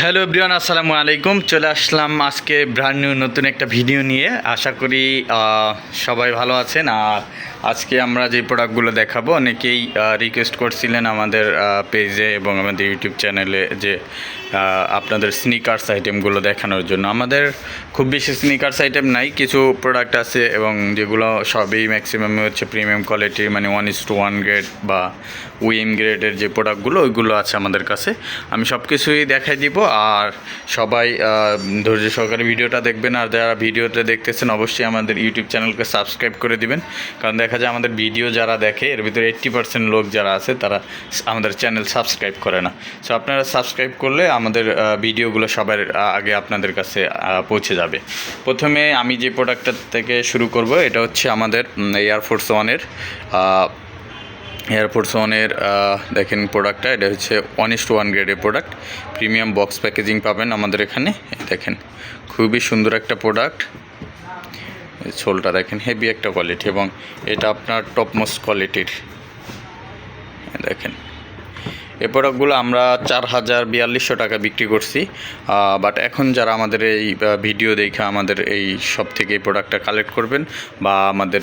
Hello Brian আসসালামু আলাইকুম। চলে আসলাম আজকে ব্র্যান্ড নিউ নতুন একটা ভিডিও নিয়ে। আশা করি সবাই ভালো আছেন। আর আজকে আমরা যে প্রোডাক্টগুলো দেখাবো, অনেকেই রিকোয়েস্ট করছিলেন আমাদের পেজে এবং আমাদের ইউটিউব চ্যানেলে যে আপনাদের স্নিকার্স আইটেমগুলো দেখানোর জন্য। আমাদের খুব বেশি স্নিকার্স আইটেম নাই, কিছু প্রোডাক্ট আছে এবং যেগুলো সবই ম্যাক্সিমাম হচ্ছে প্রিমিয়াম কোয়ালিটির মানে one is to one grade বা উইম গ্রেডের যে প্রোডাক্টগুলো ওইগুলো আছে আমাদের কাছে। আমি সব কিছুই দেখাই দিব, আর সবাই ধৈর্য সহকারে ভিডিওটা দেখবেন, আর যারা ভিডিওটা দেখতেছেন, অবশ্যই আমাদের ইউটিউব চ্যানেলকে সাবস্ক্রাইব করে দিবেন। কারণ দেখা যায় আমাদের ভিডিও যারা দেখে, এর ভিতরে এইট্টি পার্সেন্ট লোক যারা আছে, তারা আমাদের চ্যানেল সাবস্ক্রাইব করে না। সো আপনারা সাবস্ক্রাইব করলে আমাদের ভিডিওগুলো সবার আগে আপনাদের কাছে পৌঁছে যাবে। প্রথমে আমি যে প্রোডাক্টটা থেকে শুরু করব, এটা হচ্ছে আমাদের এয়ারফোর্স ওয়ানের এয়ারফোর্স ওয়ানের দেখেন প্রোডাক্টটা এটা হচ্ছে ওয়ান ইস টু ওয়ান গ্রেডের প্রোডাক্ট প্রিমিয়াম বক্স প্যাকেজিং পাবেন আমাদের এখানে। দেখেন, খুবই সুন্দর একটা প্রোডাক্ট ছোলটা দেখেন হেভি একটা কোয়ালিটি এবং এটা আপনার টপমোস্ট কোয়ালিটির দেখেন। এই প্রোডাক্টগুলো আমরা চার হাজার বিয়াল্লিশশো টাকা বিক্রি করছি বাট এখন যারা আমাদের এই ভিডিও দেখে আমাদের এই সব থেকে এই প্রোডাক্টটা কালেক্ট করবেন বা আমাদের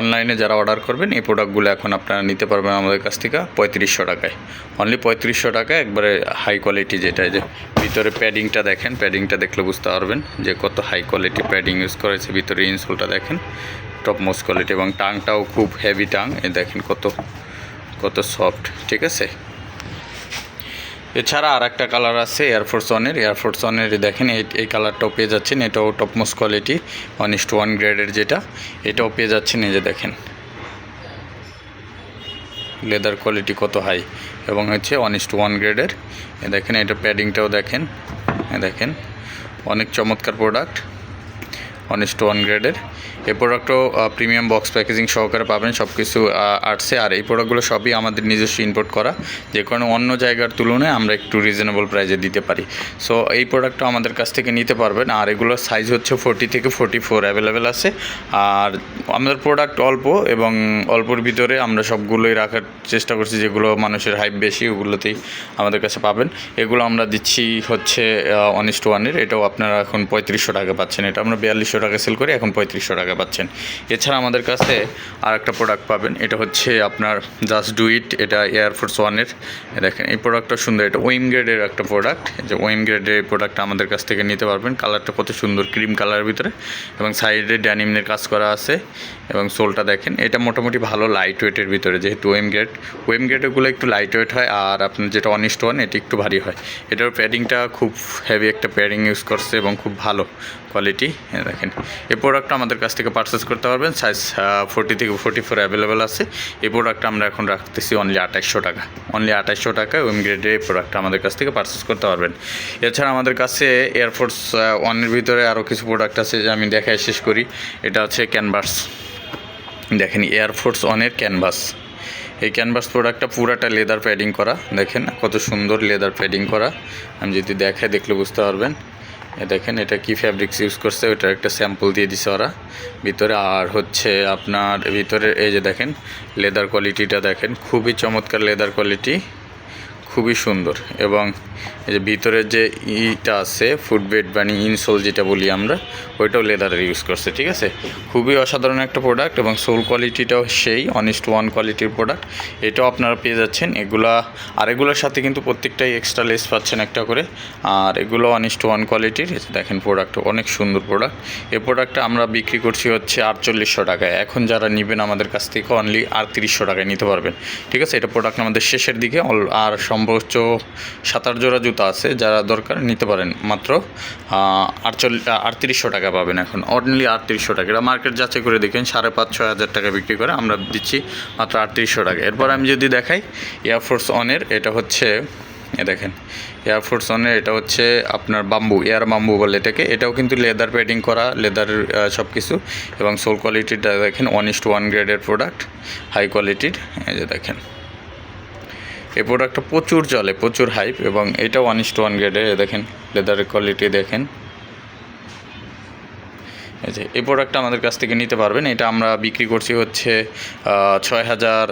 অনলাইনে যারা অর্ডার করবেন, এই প্রোডাক্টগুলো এখন আপনারা নিতে পারবেন আমাদের কাছ থেকে পঁয়ত্রিশশো টাকায়। অনলি পঁয়ত্রিশশো টাকায় একবারে হাই কোয়ালিটি যেটা যে ভিতরে প্যাডিংটা দেখেন প্যাডিংটা দেখলে বুঝতে পারবেন যে কত হাই কোয়ালিটি প্যাডিং ইউজ করেছে ভিতরে ইনসোলটা দেখেন টপ মোস্ট কোয়ালিটি এবং টাংটাও খুব হেভি টাং এ দেখেন কত কত সফট ঠিক আছে? এছাড়া আর একটা কালার আছে এয়ারফোর্স ওয়ানের এয়ারফোর্স ওয়ানের দেখেন, এই কালারটাও পেয়ে যাচ্ছেন। এটাও topmost quality one is to one গ্রেডের যেটা, এটাও পেয়ে যাচ্ছেন। এই যে দেখেন লেদার কোয়ালিটি কত হাই এবং হচ্ছে ওয়ান ইস টু ওয়ান গ্রেডের দেখেন, এটা প্যাডিংটাও দেখেন। দেখেন, অনেক চমৎকার product one is to one গ্রেডের এই প্রোডাক্টও প্রিমিয়াম বক্স প্যাকেজিং সহকারে পাবেন সব কিছু আসছে আর এই প্রোডাক্টগুলো সবই আমাদের নিজস্ব ইম্পোর্ট করা। যে কারণে অন্য জায়গার তুলনায় আমরা একটু রিজনেবল প্রাইসে দিতে পারি। সো এই প্রোডাক্টটা আমাদের কাছ থেকে নিতে পারবেন। আর এগুলোর সাইজ হচ্ছে ফোর্টি থেকে ফোর্টি ফোর অ্যাভেলেবেল আছে। আর আমাদের প্রোডাক্ট অল্প এবং অল্পর ভিতরে আমরা সবগুলোই রাখার চেষ্টা করছি, যেগুলো মানুষের হাইপ বেশি, ওগুলোতেই আমাদের কাছে পাবেন। এগুলো আমরা দিচ্ছি হচ্ছে অনিস্ট ওয়ানের এটাও আপনারা এখন পঁয়ত্রিশশো টাকা পাচ্ছেন। এটা আমরা বিয়াল্লিশশো টাকা সেল করি, এখন পঁয়ত্রিশশো টাকা পাচ্ছেন। এছাড়া আমাদের কাছে আর একটা প্রোডাক্ট পাবেন, এটা হচ্ছে আপনার জাস্ট ডু ইট এটা এয়ারফোর্স ওয়ানের দেখেন, এই প্রোডাক্টটা সুন্দর, এটা ওয়েম গ্রেডের একটা প্রোডাক্ট যে ওয়েম গ্রেডের এই প্রোডাক্টটা আমাদের কাছ থেকে নিতে পারবেন। কালারটা কত সুন্দর ক্রিম কালারের ভিতরে। এবং সাইডে ড্যানিমের কাজ করা আছে। এবং সোলটা দেখেন, এটা মোটামুটি ভালো লাইট ওয়েটের ভিতরে, যেহেতু ওয়েম গ্রেড ওয়েম গ্রেডেরগুলো একটু লাইট ওয়েট হয়, আর আপনার যেটা অনিস্ট ওয়ান এটি একটু ভারী হয়। এটার প্যাডিংটা খুব হেভি একটা প্যাডিং ইউজ করছে এবং খুব ভালো। কোয়ালিটি দেখেন। এই প্রোডাক্টটা আমাদের কাছ থেকে পারচেস করতে পারবেন। সাইজ ফোর্টি থেকে ফোর্টি ফোর অ্যাভেলেবেল আছে। এই প্রোডাক্টটা আমরা এখন রাখতেছি অনলি আঠাশশো টাকা। অনলি আঠাশশো টাকায় ওয়েম গ্রেডের এই প্রোডাক্টটা আমাদের কাছ থেকে পারচেস করতে পারবেন। এছাড়া আমাদের কাছে এয়ারফোর্স ওয়ানের ভিতরে আরও কিছু প্রোডাক্ট আছে যে আমি দেখায় শেষ করি। এটা হচ্ছে ক্যানভাস দেখেন এয়ারফোর্স অনের ক্যানভাস এই ক্যানভাস প্রোডাক্টটা পুরাটা লেদার প্যাডিং করা। দেখেন কত সুন্দর লেদার প্যাডিং করা। আমি যদি দেখাই দেখলে বুঝতে পারবেন। দেখেন এটা কি ফ্যাব্রিক্স ইউজ করছে, ওটার একটা স্যাম্পল দিয়ে দিছে ওরা। ভিতরে আর হচ্ছে আপনার, ভিতরে এই যে দেখেন লেদার কোয়ালিটিটা দেখেন, খুবই চমৎকার লেদার কোয়ালিটি খুবই সুন্দর এবং এই যে ভিতরের যে ইটা আছে ফুটবেড মানে ইনসোল যেটা বলি আমরা, ওইটাও লেদারের ইউজ করছে, ঠিক আছে? খুবই অসাধারণ একটা প্রোডাক্ট এবং সোল কোয়ালিটিটাও সেই অনিস্ট ওয়ান কোয়ালিটির প্রোডাক্ট এটাও আপনারা পেয়ে যাচ্ছেন। এগুলা, আর এগুলোর সাথে কিন্তু প্রত্যেকটাই এক্সট্রা লেস পাচ্ছেন একটা করে। আর এগুলো অনিস্ট ওয়ান কোয়ালিটির দেখেন প্রোডাক্ট অনেক সুন্দর প্রোডাক্ট এই প্রোডাক্টটা আমরা বিক্রি করছি হচ্ছে আটচল্লিশশো টাকায়। এখন যারা নেবেন আমাদের কাছ থেকে অনলি আটত্রিশশো টাকায় নিতে পারবেন। ঠিক আছে? এটা প্রোডাক্ট আমাদের শেষের দিকে আর সম্ভবত সাত আট জোড়া জুতা আছে, যারা দরকার নিতে পারেন। মাত্র আটচল্লিশ আটত্রিশশো টাকা পাবেন এখন। অনলি আটত্রিশশো টাকা। এটা মার্কেট যাচাই করে দেখেন, সাড়ে পাঁচ, ছয় হাজার টাকা বিক্রি করে আমরা দিচ্ছি মাত্র আটত্রিশশো টাকা। এরপর আমি যদি দেখাই এয়ারফোর্স অনের এটা হচ্ছে, এ দেখেন এয়ারফোর্স অনের এটা হচ্ছে আপনার বাম্বু এয়ার বাম্বু বলে এটাকে। এটাও কিন্তু লেদার প্যাডিং করা লেদার সব কিছু এবং সোল কোয়ালিটিটা দেখেন ওয়ান ইস টু ওয়ান গ্রেডের প্রোডাক্ট হাই কোয়ালিটির এই যে দেখেন। এই প্রোডাক্টটা প্রচুর চলে প্রচুর হাইপ এবং এটা ওয়ান ইস টু ওয়ান গ্রেডে দেখেন লেদারের কোয়ালিটি দেখেন। এই যে, এই প্রোডাক্টটা আমাদের কাছ থেকে নিতে পারবেন। এটা আমরা বিক্রি করছি হচ্ছে ছয় হাজার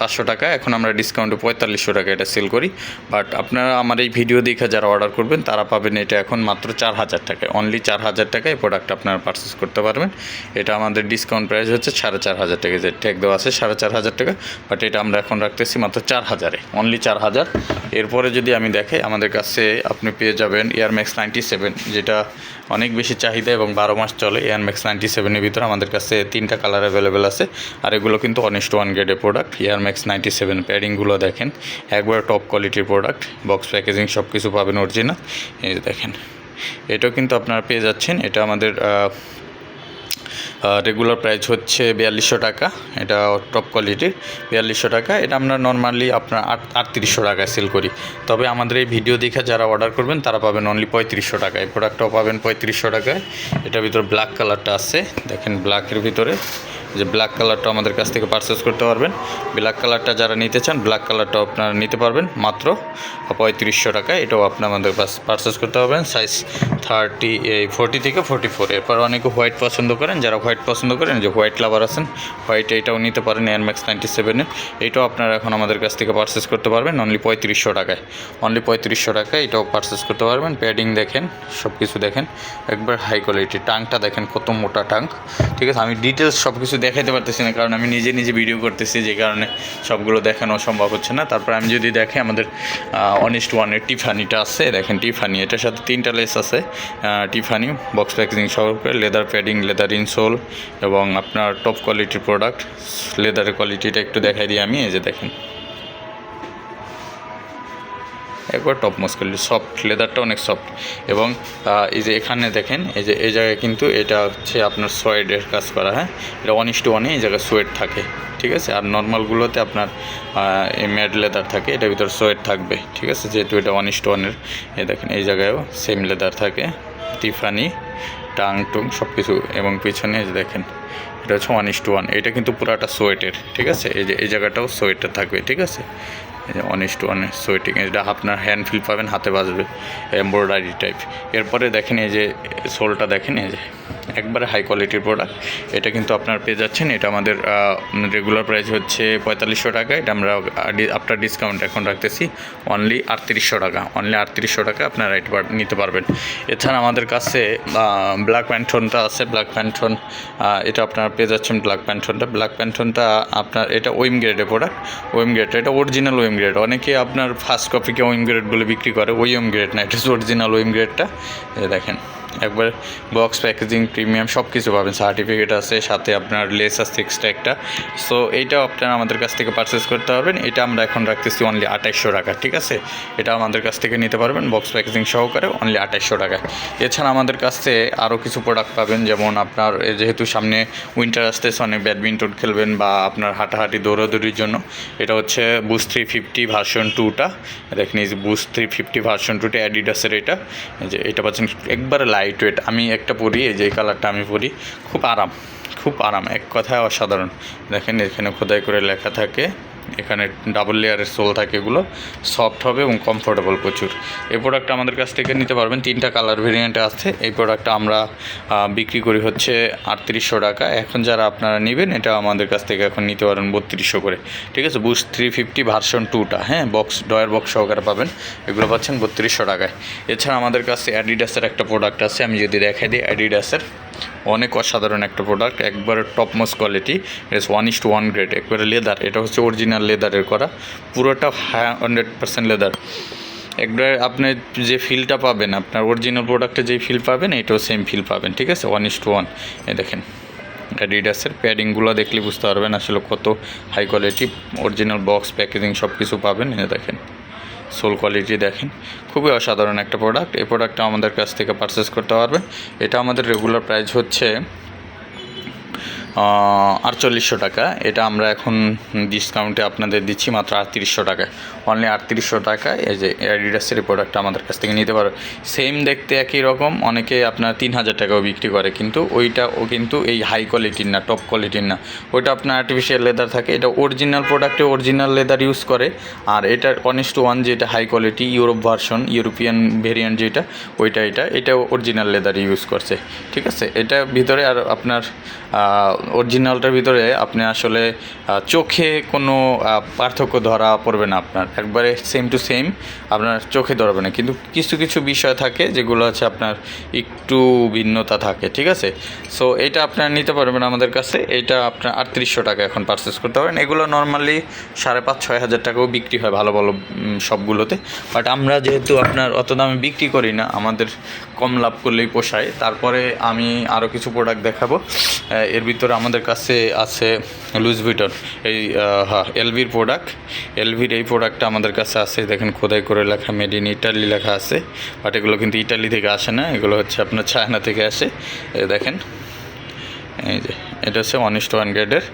পাঁচশো টাকা। এখন আমরা ডিসকাউন্টে পঁয়তাল্লিশশো টাকা এটা সেল করি। বাট আপনারা আমার এই ভিডিও দেখে যারা অর্ডার করবেন, তারা পাবেন এটা এখন মাত্র চার হাজার টাকায়। অনলি চার হাজার টাকায় এই প্রোডাক্ট আপনারা পারচেস করতে পারবেন। এটা আমাদের ডিসকাউন্ট প্রাইস হচ্ছে সাড়ে চার হাজার টাকা। যে ট্যাগ দেওয়া আছে সাড়ে চার হাজার টাকা। বাট এটা আমরা এখন রাখতেছি মাত্র চার হাজারে। অনলি চার হাজার। এরপরে যদি আমি দেখে, আমাদের কাছে আপনি পেয়ে যাবেন এয়ারম্যাক্স নাইনটি সেভেন যেটা অনেক বেশি চাহিদা এবং বারো মাস চলে এয়ারম্যাক্স নাইনটি সেভেনের ভিতরে আমাদের কাছে তিনটা কালার অ্যাভেলেবেল আছে। আর এগুলো কিন্তু অনেস্ট ওয়ান গ্রেডের product Air Max ninety seven প্যাডিংগুলো দেখেন। একবার টপ কোয়ালিটির প্রোডাক্ট বক্স প্যাকেজিং সব কিছু পাবেন অরিজিনাল এই দেখেন। এটাও কিন্তু আপনারা পেয়ে যাচ্ছেন। এটা আমাদের রেগুলার প্রাইস হচ্ছে বিয়াল্লিশশো টাকা। এটা টপ কোয়ালিটির বিয়াল্লিশশো টাকা। এটা আমরা নর্মালি আপনার আট, আটত্রিশশো টাকায় সেল করি। তবে আমাদের এই ভিডিও দেখে যারা অর্ডার করবেন, তারা পাবেন অনলি পঁয়ত্রিশশো টাকায়। এই প্রোডাক্টটাও পাবেন পঁয়ত্রিশশো টাকায়। এটার ভিতরে ব্ল্যাক কালারটা আছে। দেখেন ব্ল্যাকের ভিতরে। যে ব্ল্যাক কালারটা আমাদের কাছ থেকে পারচেস করতে পারবেন। ব্ল্যাক কালারটা যারা নিতে চান ব্ল্যাক কালারটাও আপনারা নিতে পারবেন। মাত্র পঁয়ত্রিশশো টাকায় এটাও আপনার আমাদের পারচেস করতে পারবেন। সাইজ থার্টি এই ফোর্টি থেকে ফোর্টি ফোর এরপর অনেকে হোয়াইট পছন্দ করেন, যারা হোয়াইট পছন্দ করেন, যে হোয়াইট লাভার আছেন হোয়াইট এটাও নিতে পারেন এয়ারম্যাক্স নাইনটি সেভেনের এইটাও আপনারা এখন আমাদের কাছ থেকে পারচেস করতে পারবেন অনলি পঁয়ত্রিশশো টাকায়। অনলি পঁয়ত্রিশশো টাকায় এটাও পারচেস করতে পারবেন। প্যাডিং দেখেন সব কিছু দেখেন। একবার হাই কোয়ালিটি টাংটা দেখেন কত মোটা টাং। ঠিক আছে, আমি ডিটেলস সব কিছু দেখাইতে পারতেছি না, কারণ আমি নিজে নিজে ভিডিও করতেছি, যে কারণে সবগুলো দেখানো সম্ভব হচ্ছে না। তারপর আমি যদি দেখে আমাদের অনেস্ট ওয়ানের টিফানিটা আছে, দেখেন টিফানি এটার সাথে তিনটা লেস আছে। টিফানি বক্স প্যাকেজিং সহকারে লেদার প্যাডিং লেদার ইনসোল এবং আপনার টপ কোয়ালিটির প্রোডাক্ট লেদারের কোয়ালিটিটা একটু দেখাই দিই আমি, এই যে দেখেন। একবার টপ মোস্ট কোয়ালিটি সফট লেদারটা অনেক সফট এবং এই যে এখানে দেখেন, এই যে, এই জায়গায় কিন্তু এটা হচ্ছে আপনার সোয়েডের কাজ করা হ্যাঁ? এটা ওয়ান ইস টু ওয়ানে এই জায়গায় সোয়েড থাকে, ঠিক আছে? আর নর্মালগুলোতে আপনার এই ম্যাড লেদার থাকে, এটার ভিতরে সোয়েড থাকবে, ঠিক আছে? যেহেতু এটা ওয়ান ইস টু ওয়ানের এই দেখেন, এই জায়গায়ও সেম লেদার থাকে। টিফানি টাং টুং সব কিছু এবং পিছনে দেখেন, এটা হচ্ছে ওয়ান ইস টু ওয়ান এটা কিন্তু পুরাটা সোয়েটের ঠিক আছে? এই যে, এই জায়গাটাও সোয়েটার থাকবে, ঠিক আছে? অনেস্ট অনেস সোয়েটিং এটা আপনার হ্যান্ড ফিল পাবেন, হাতে বাজবে এমব্রয়ডারি টাইপ এরপরে দেখেন এই যে সোলটা দেখেন এই যে। একবারে হাই কোয়ালিটির প্রোডাক্ট এটা কিন্তু আপনার পেয়ে যাচ্ছেন। এটা আমাদের রেগুলার প্রাইস হচ্ছে পঁয়তাল্লিশশো টাকা। এটা আমরা আপনার ডিসকাউন্ট এখন রাখতেছি অনলি আটত্রিশশো টাকা। অনলি আটত্রিশশো টাকা আপনারা এটা নিতে পারবেন। এছাড়া আমাদের কাছে ব্ল্যাক প্যান্টনটা আছে। ব্ল্যাক প্যান্থন এটা আপনারা পেয়ে যাচ্ছেন ব্ল্যাক প্যান্টনটা ব্ল্যাক প্যান্টনটা আপনার, এটা ওয়েম গ্রেডের প্রোডাক্ট ওয়েম গ্রেড এটা অরিজিনাল ওয়েম গ্রেড অনেকে আপনার ফার্স্ট কপিকে ওয়েম গ্রেড বলে বিক্রি করে। ওয়েম গ্রেড না, এটা হচ্ছে অরিজিনাল ওয়েম গ্রেডটা দেখেন। একবার বক্স প্যাকেজিং প্রিমিয়াম সব কিছু পাবেন। সার্টিফিকেট আছে, সাথে আপনার লেস আছে এক্সট্রা একটা। সো এইটাও আপনারা আমাদের কাছ থেকে পারচেস করতে পারবেন। এটা আমরা এখন রাখতেছি অনলি আঠাইশশো টাকা, ঠিক আছে? এটা আমাদের কাছ থেকে নিতে পারবেন বক্স প্যাকেজিং সহকারে অনলি আঠাইশশো টাকা এছাড়া আমাদের কাছে আরও কিছু প্রোডাক্ট পাবেন, যেমন আপনার যেহেতু সামনে উইন্টার আসতেছে, অনেক ব্যাডমিন্টন খেলবেন বা আপনার হাঁটাহাঁটি, দৌড়াদৌড়ির জন্য। এটা হচ্ছে বুস থ্রি ফিফটি ভার্সন টুটা দেখেন এই যে বুস থ্রি ফিফটি ভার্সন টুটা অ্যাডিডাসের এটা। যে এটা পাচ্ছেন, একবারে লাইট ওয়েট আমি একটা পরি, এই যে কালারটা আমি পরি, খুব আরাম খুব আরাম, এক কথায় অসাধারণ। দেখেন, এখানে খোদাই করে লেখা থাকে এখানে ডাবল লেয়ারের সোল থাকে এগুলো সফট হবে এবং কমফোর্টেবল প্রচুর। এই প্রোডাক্টটা আমাদের কাছ থেকে নিতে পারবেন, তিনটা কালার ভেরিয়েন্টে আছে। এই প্রোডাক্টটা আমরা বিক্রি করি হচ্ছে আটত্রিশশো টাকা। এখন যারা আপনারা নেবেন, এটা আমাদের কাছ থেকে এখন নিতে পারেন বত্রিশশো করে। ঠিক আছে? বুস থ্রি ফিফটি ভার্সন টুটা হ্যাঁ? বক্স ডয়ার বক্স সহকারে পাবেন। এগুলো পাচ্ছেন বত্রিশশো টাকায়। এছাড়া আমাদের কাছে অ্যাডিডাসের একটা প্রোডাক্ট আছে, আমি যদি দেখাই দিই অ্যাডিডাসের অনেক অসাধারণ একটা প্রোডাক্ট একবারে top most quality it's one is to one grade একবারে লেদার এটা হচ্ছে অরিজিনাল লেদারের করা, পুরোটা হান্ড্রেড পার্সেন্ট লেদার একবার আপনি যে ফিলটা পাবেন, আপনার অরিজিনাল প্রোডাক্টে যেই ফিল পাবেন, এটাও সেম ফিল পাবেন, ঠিক আছে? ওয়ান ইস টু ওয়ান এ দেখেন। অ্যাডিডাসের প্যাডিংগুলো দেখলে বুঝতে পারবেন আসলে কত high quality original box packaging সব কিছু পাবেন এ দেখেন। সোল কোয়ালিটি দেখেন। খুবই অসাধারণ একটা প্রোডাক্ট এই প্রোডাক্টটা আমাদের কাছ থেকে পারচেস করতে পারবেন। এটা আমাদের রেগুলার প্রাইস হচ্ছে আটচল্লিশশো টাকা। এটা আমরা এখন ডিসকাউন্টে আপনাদের দিচ্ছি মাত্র আটত্রিশশো টাকায় অনলি আটত্রিশশো টাকায় এই যে অ্যাডিডাসের প্রোডাক্টটা আমাদের কাছ থেকে নিতে পারো। সেম দেখতে একই রকম, অনেকে আপনার তিন হাজার টাকাও বিক্রি করে, কিন্তু ওইটা ও কিন্তু এই হাই কোয়ালিটির না টপ কোয়ালিটির না। ওইটা আপনার আর্টিফিশিয়াল লেদার থাকে, এটা অরিজিনাল প্রোডাক্টে অরিজিনাল লেদার ইউজ করে, আর এটার অনেস্ট ওয়ান যেটা high quality Europe version European variant যেটা, ওইটা এটা এটা অরিজিনাল লেদার ইউজ করছে। ঠিক আছে? এটা ভিতরে আর আপনার অরিজিনালটার ভিতরে আপনি আসলে চোখে কোনো পার্থক্য ধরা পড়বে না আপনার। একবারে সেম টু সেম আপনার চোখে ধরবে না। কিন্তু কিছু কিছু বিষয় থাকে যেগুলো আছে আপনার একটু ভিন্নতা থাকে, ঠিক আছে? সো এটা আপনার নিতে পারবেন আমাদের কাছে। এটা আপনার আটত্রিশশো টাকা এখন পারচেস করতে পারেন। এগুলো নর্মালি সাড়ে পাঁচ, ছয় হাজার টাকাও বিক্রি হয় ভালো ভালো সবগুলোতে। বাট আমরা যেহেতু আপনার অত দামে বিক্রি করি না, আমাদের কম লাভ করলেই পোষায়। তারপরে আমি আরও কিছু প্রোডাক্ট দেখাবো। এর ভিতরে আমাদের কাছে আছে লুজ ভিটন। এই হ্যাঁ এলভির প্রোডাক্ট এলভির এই প্রোডাক্টটা আমাদের কাছে আছে। দেখেন খোদাই করে লেখা মেড ইন ইটালি লেখা আছে। বাট এগুলো কিন্তু ইটালি থেকে আসে না। এগুলো হচ্ছে আপনার চায়না থেকে আসে। দেখেন। এই যে, এটা হচ্ছে ওয়ান ইস্ট ওয়ান গ্রেডের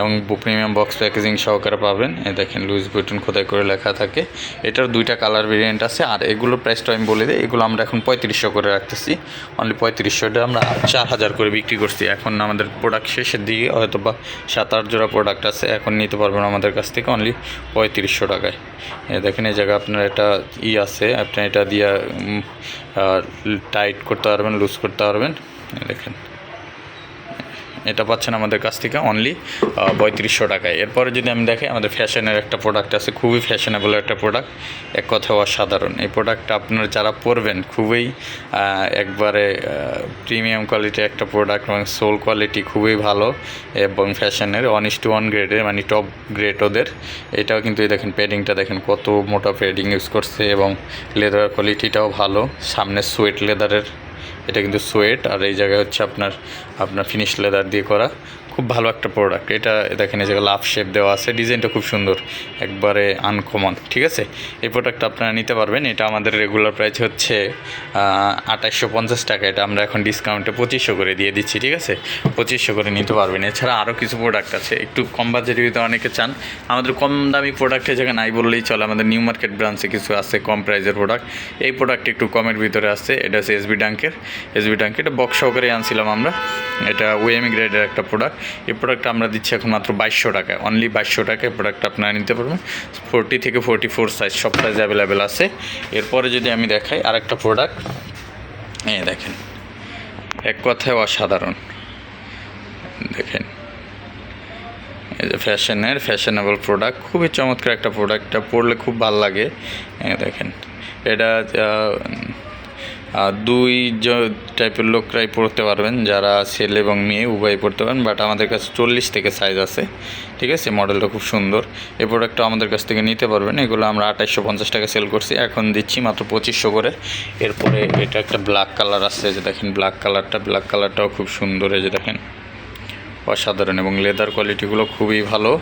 এবং প্রিমিয়াম বক্স প্যাকেজিং সহকারে পাবেন। এই দেখেন লুইস বুটন খোদাই করে লেখা থাকে। এটার দুইটা কালার ভেরিয়েন্ট আছে। আর এগুলোর প্রাইসটা আমি বলে দিই, এগুলো আমরা এখন পঁয়ত্রিশশো করে রাখতেছি। অনলি পঁয়ত্রিশশোটা আমরা চার হাজার করে বিক্রি করছি। এখন আমাদের প্রোডাক্ট শেষের দিকে হয়তো বা সাত আট জোড়া প্রোডাক্ট আছে, এখন নিতে পারবেন আমাদের কাছ থেকে অনলি পঁয়ত্রিশশো টাকায়। দেখেন, এই জায়গায় আপনার একটা ই আছে, আপনি এটা দিয়ে টাইট করতে পারবেন লুজ করতে পারবেন। দেখেন। এটা পাচ্ছেন আমাদের কাছ থেকে অনলি পঁয়ত্রিশশো টাকায়। এরপরে যদি আমি দেখি, আমাদের ফ্যাশনের একটা প্রোডাক্ট আছে, খুবই ফ্যাশনেবল একটা প্রোডাক্ট এক কথা অসাধারণ। এই প্রোডাক্টটা আপনারা যারা পরবেন, খুবই একবারে প্রিমিয়াম কোয়ালিটির একটা প্রোডাক্ট এবং সোল কোয়ালিটি খুবই ভালো এবং ফ্যাশনের ওয়ান ইস টু ওয়ান গ্রেডের মানে টপ গ্রেড ওদের। এটাও কিন্তু এই দেখেন প্যাডিংটা দেখেন কত মোটা প্যাডিং ইউজ করছে এবং লেদার কোয়ালিটিটাও ভালো। সামনে সোয়েট লেদারের এটা কিন্তু সোয়েট আর এই জায়গায় হচ্ছে আপনার আপনার ফিনিশ লেদার দিয়ে করা। খুব ভালো একটা প্রোডাক্ট এটা দেখেন এই জায়গায় লাভ শেপ দেওয়া আছে ডিজাইনটা খুব সুন্দর, একবারে আনকমন ঠিক আছে? এই প্রোডাক্টটা আপনারা নিতে পারবেন, এটা আমাদের রেগুলার প্রাইস হচ্ছে আঠাশশো পঞ্চাশ টাকা, এটা আমরা এখন ডিসকাউন্টে পঁচিশশো করে দিয়ে দিচ্ছি, ঠিক আছে? পঁচিশশো করে নিতে পারবেন। এছাড়া আরও কিছু প্রোডাক্ট আছে, একটু কম বাজেটের ভিতরে অনেকে চান। আমাদের কম দামি প্রোডাক্টের জায়গায় নাই বললেই চলে, আমাদের নিউ মার্কেট ব্রাঞ্চে কিছু আছে কম প্রাইজের প্রোডাক্ট এই প্রোডাক্ট একটু কমের ভিতরে আছে, এটা হচ্ছে এসবি ডাঙ্কের এসবি ডাঙ্ক এটা বক্স সহকারে আনছিলাম আমরা। এটা ওয়েমি গ্রেডের একটা প্রোডাক্ট এই প্রোডাক্টটা আমরা দিচ্ছি এখন মাত্র বাইশশো টাকায়। অনলি বাইশশো টাকায় এই প্রোডাক্টটা আপনারা নিতে পারবেন। ফোরটি থেকে ফোরটি ফোর সাইজ সব সাইজ অ্যাভেলেবেল আছে। এরপরে যদি আমি দেখাই আরেকটা প্রোডাক্ট এই দেখেন, এক কথায় অসাধারণ। দেখেন, এই যে ফ্যাশনের ফ্যাশনেবল প্রোডাক্ট খুবই চমৎকার একটা প্রোডাক্ট এটা পরলে খুব ভালো লাগে। দেখেন, এটা দুই টাইপের লোকরাই পড়তে পারবেন, যারা ছেলে এবং মেয়ে উভয় পড়তে পারেন বাট আমাদের কাছে চল্লিশ থেকে সাইজ আছে, ঠিক আছে? মডেলটা খুব সুন্দর। এই প্রোডাক্টটা আমাদের কাছ থেকে নিতে পারবেন। এগুলো আমরা আঠাইশশো পঞ্চাশ টাকা সেল করছি। এখন দিচ্ছি মাত্র পঁচিশশো করে। এরপরে এটা একটা ব্ল্যাক কালার আসছে যে দেখেন ব্ল্যাক কালারটা ব্ল্যাক কালারটাও খুব সুন্দর, এই যে দেখেন। অসাধারণ এবং লেদার কোয়ালিটিগুলো খুবই ভালো।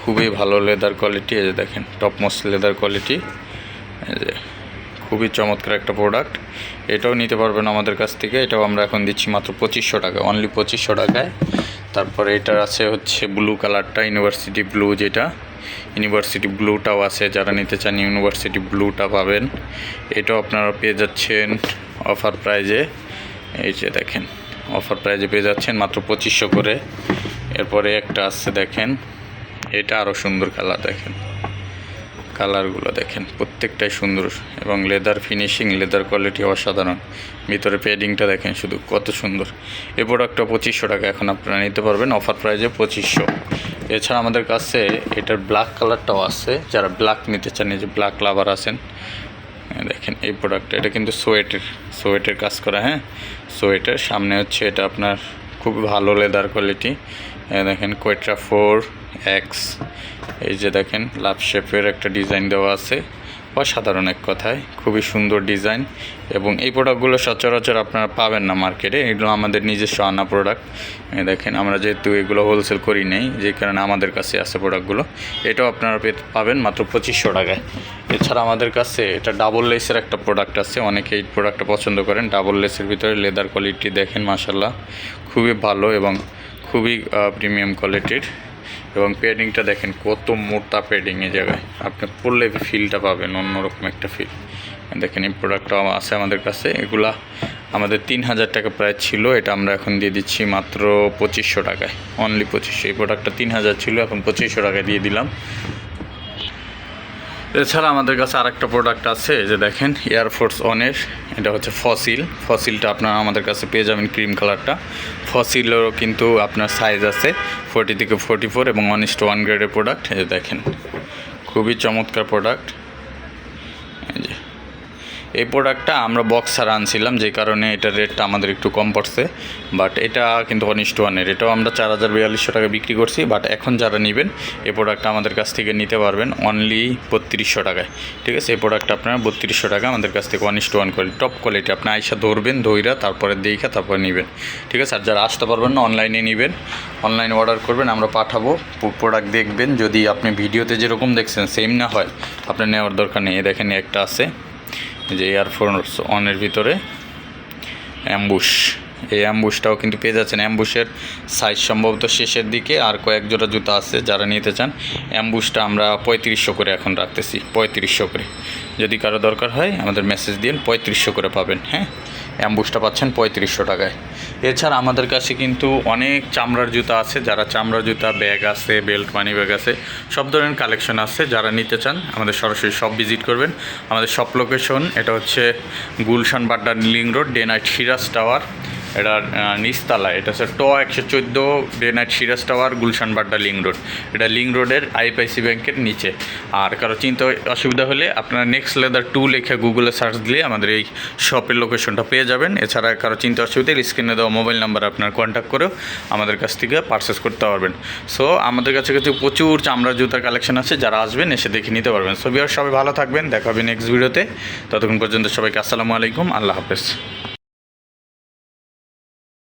খুবই ভালো লেদার কোয়ালিটি এই যে দেখেন টপ মোস্ট লেদার কোয়ালিটি এই যে খুবই চমৎকার একটা প্রোডাক্ট এটাও নিতে পারবেন আমাদের কাছ থেকে। এটাও আমরা এখন দিচ্ছি মাত্র পঁচিশশো টাকা অনলি পঁচিশশো টাকায়। তারপরে এটার আছে হচ্ছে ব্লু কালারটা ইউনিভার্সিটি ব্লু যেটা। ইউনিভার্সিটি ব্লুটাও আছে, যারা নিতে চান ইউনিভার্সিটি ব্লুটা পাবেন। এটাও আপনারা পেয়ে যাচ্ছেন অফার প্রাইজে এই যে দেখেন অফার প্রাইজে পেয়ে যাচ্ছেন মাত্র পঁচিশশো করে। এরপরে একটা আসছে দেখেন, এটা আরও সুন্দর কালার দেখেন। কালারগুলো দেখেন, প্রত্যেকটাই সুন্দর এবং লেদার ফিনিশিং, লেদার কোয়ালিটি অসাধারণ। ভিতরে পেডিংটা দেখেন শুধু কত সুন্দর। এই প্রোডাক্টটা পঁচিশশো টাকা এখন আপনারা নিতে পারবেন অফার প্রাইজে পঁচিশশো। এছাড়া আমাদের কাছে এটার ব্ল্যাক কালারটাও আছে, যারা ব্ল্যাক নিতে চান যে ব্ল্যাক লাভার আছেন দেখেন এই প্রোডাক্টটা এটা কিন্তু সোয়েটের সোয়েটের কাজ করা হ্যাঁ? সোয়েটের, সামনে হচ্ছে এটা আপনার খুব ভালো লেদার কোয়ালিটি। দেখেন কোয়েট্রা ফোর এক্স এই যে দেখেন, লাভ শেপের একটা ডিজাইন দেওয়া আছে। অসাধারণ এক কথায়, খুবই সুন্দর ডিজাইন এবং এই প্রোডাক্টগুলো সচরাচর আপনারা পাবেন না মার্কেটে, এগুলো আমাদের নিজস্ব আনা প্রোডাক্ট দেখেন, আমরা যেহেতু এগুলো হোলসেল করি নেই, যে কারণে আমাদের কাছে আছে প্রোডাক্টগুলো এটাও আপনারা পাবেন মাত্র পঁচিশশো টাকায়। এছাড়া আমাদের কাছে এটা ডাবল লেসের একটা প্রোডাক্ট আছে, অনেকে এই প্রোডাক্টটা পছন্দ করেন ডাবল লেসের ভিতরে লেদার কোয়ালিটি দেখেন মাসাল্লাহ খুবই ভালো এবং খুবই প্রিমিয়াম কোয়ালিটির এবং প্যাডিংটা দেখেন, কত মোটা প্যাডিং এই জায়গায়। আপনি পরলে ফিলটা পাবেন, অন্যরকম একটা ফিল দেখেন, এই প্রোডাক্টটা আছে আমাদের কাছে। এগুলা আমাদের তিন হাজার টাকা প্রায় ছিল, এটা আমরা এখন দিয়ে দিচ্ছি মাত্র পঁচিশশো টাকায়। অনলি পঁচিশশো। এই প্রোডাক্টটা তিন হাজার ছিল, এখন পঁচিশশো টাকায় দিয়ে দিলাম। এছাড়া আমাদের কাছে আরেকটা প্রোডাক্ট আছে যে দেখেন এয়ারফোর্স অনের এটা হচ্ছে ফসিল। ফসিলটা আপনারা আমাদের কাছে পেয়ে যাবেন ক্রিম কালারটা। ফসিলেরও কিন্তু আপনার সাইজ আছে ফোর্টি থেকে ফোর্টি ফোর এবং ওয়ান ইস্ট ওয়ান গ্রেডের প্রোডাক্ট এই দেখেন, খুবই চমৎকার প্রোডাক্ট এই যে এই প্রোডাক্টটা আমরা বক্স ছাড়া আনছিলাম, যে কারণে এটার রেটটা আমাদের একটু কম পড়ছে। বাট এটা কিন্তু অনিষ্ট ওয়ানের এটাও আমরা চার হাজার বিয়াল্লিশশো টাকা বিক্রি করছি বাট এখন যারা নেবেন, এই প্রোডাক্টটা আমাদের কাছ থেকে নিতে পারবেন অনলি বত্রিশশো টাকায়। ঠিক আছে? এই প্রোডাক্টটা আপনারা বত্রিশশো টাকা আমাদের কাছ থেকে অনিষ্ট ওয়ান কোয়ালিটি টপ কোয়ালিটি আপনি আইসা ধরবেন, ধইরা তারপরে দেখা তারপরে নেবেন। ঠিক আছে? আর যারা আসতে পারবেন না অনলাইনে নেবেন। অনলাইনে অর্ডার করবেন, আমরা পাঠাবো প্রোডাক্ট দেখবেন। যদি আপনি ভিডিওতে যেরকম দেখছেন সেম না হয়, আপনার নেওয়ার দরকার নেই। দেখেন একটা আছে। যে এয়ারফোর্স ওয়ানের ভিতরে অ্যাম্বুশ এই অ্যাম্বুশটাও কিন্তু পেয়ে যাচ্ছেন। অ্যাম্বুশের সাইজ সম্ভবত শেষের দিকে আর কয়েক জোড়া জুতা আছে যারা নিতে চান। অ্যাম্বুশটা আমরা পঁয়ত্রিশশো করে এখন রাখতেছি, পঁয়ত্রিশশো করে। যদি কারও দরকার হয় আমাদের মেসেজ দিন পঁয়ত্রিশশো করে পাবেন হ্যাঁ? অ্যাম্বুশটা পাচ্ছেন পঁয়ত্রিশশো টাকায়। এছাড়া আমাদের কাছে কিন্তু অনেক চামড়ার জুতা আছে, যারা চামড়ার জুতা ব্যাগ আছে বেল্ট মানি ব্যাগ আছে, সব ধরনের কালেকশন আছে, যারা নিতে চান আমাদের সরাসরি সব ভিজিট করবেন। আমাদের সব লোকেশন এটা হচ্ছে Gulshan Badda link road day night Siraj tower ah, নিচতলা এটা হচ্ছে ট একশো চোদ্দ day night Siraj tower Gulshan Badda link road এটা লিং রোডের আইপিআইসি ব্যাংকের নিচে। আর কারও চিন্তা অসুবিধা হলে আপনারা নেক্সট লেদার টু লিখে গুগলে সার্চ দিলে আমাদের এই শপের লোকেশনটা পেয়ে যাবেন। এছাড়া কারও চিন্তা অসুবিধা স্ক্রিনে দেওয়া মোবাইল নাম্বার আপনার কন্ট্যাক্ট করেও আমাদের কাছ থেকে পারচেস করতে পারবেন। সো আমাদের কাছে কিছু প্রচুর চামড়া জুতার কালেকশন আছে। যারা আসবেন এসে দেখে নিতে পারবেন। সো বিয়ার সবাই ভালো থাকবেন। দেখা হবে নেক্সট ভিডিওতে ততক্ষণ পর্যন্ত সবাইকে আসসালামু আলাইকুম। আল্লাহ হাফেজ।